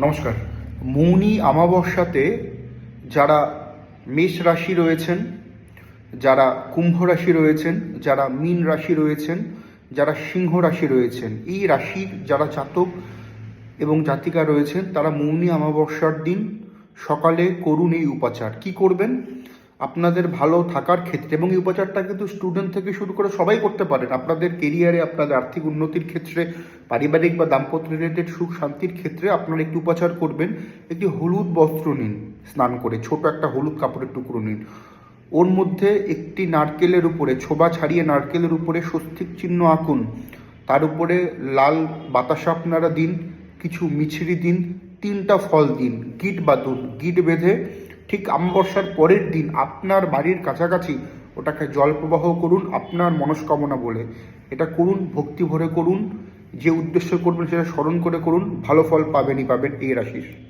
নমস্কার। মৌনি অমাবস্যাতে যারা মেষ রাশি রয়েছেন, যারা কুম্ভ রাশি রয়েছেন, যারা মীন রাশি রয়েছেন, যারা সিংহ রাশি রয়েছেন, এই রাশির যারা জাতক এবং জাতিকা রয়েছেন, তারা মৌনি অমাবস্যার দিন সকালে করুন এই উপাচার। কি করবেন? আপনাদের ভালো থাকার ক্ষেত্রে এবং এই উপচারটা কিন্তু স্টুডেন্ট থেকে শুরু করে সবাই করতে পারেন। আপনাদের কেরিয়ারে আপনাদের আর্থিক উন্নতির ক্ষেত্রে, পারিবারিক বা দাম্পত্য রিলেটেড সুখ শান্তির ক্ষেত্রে আপনারা একটি উপচার করবেন। একটি হলুদ বস্ত্র নিন, স্নান করে, ছোট একটা হলুদ কাপড়ের টুকরো নিন। ওর মধ্যে একটি নারকেলের উপরে, ছোবা ছাড়িয়ে নারকেলের উপরে স্বস্তিক চিহ্ন আঁকুন। তার উপরে লাল বাতাসা আপনারা দিন, কিছু মিছরি দিন, তিনটা ফল দিন, গিট বাঁধুন। গিট বেঁধে ঠিক অমাবস্যার পরের দিন আপনার বাড়ির কাছাকাছি ওটাকে জল প্রবাহ করুন, আপনার মনস্কামনা বলে। এটা করুন, ভক্তি ভরে করুন, যে উদ্দেশ্য করবেন সেটা স্মরণ করে করুন, ভালো ফল পাবেনই পাবেন এই রাশির।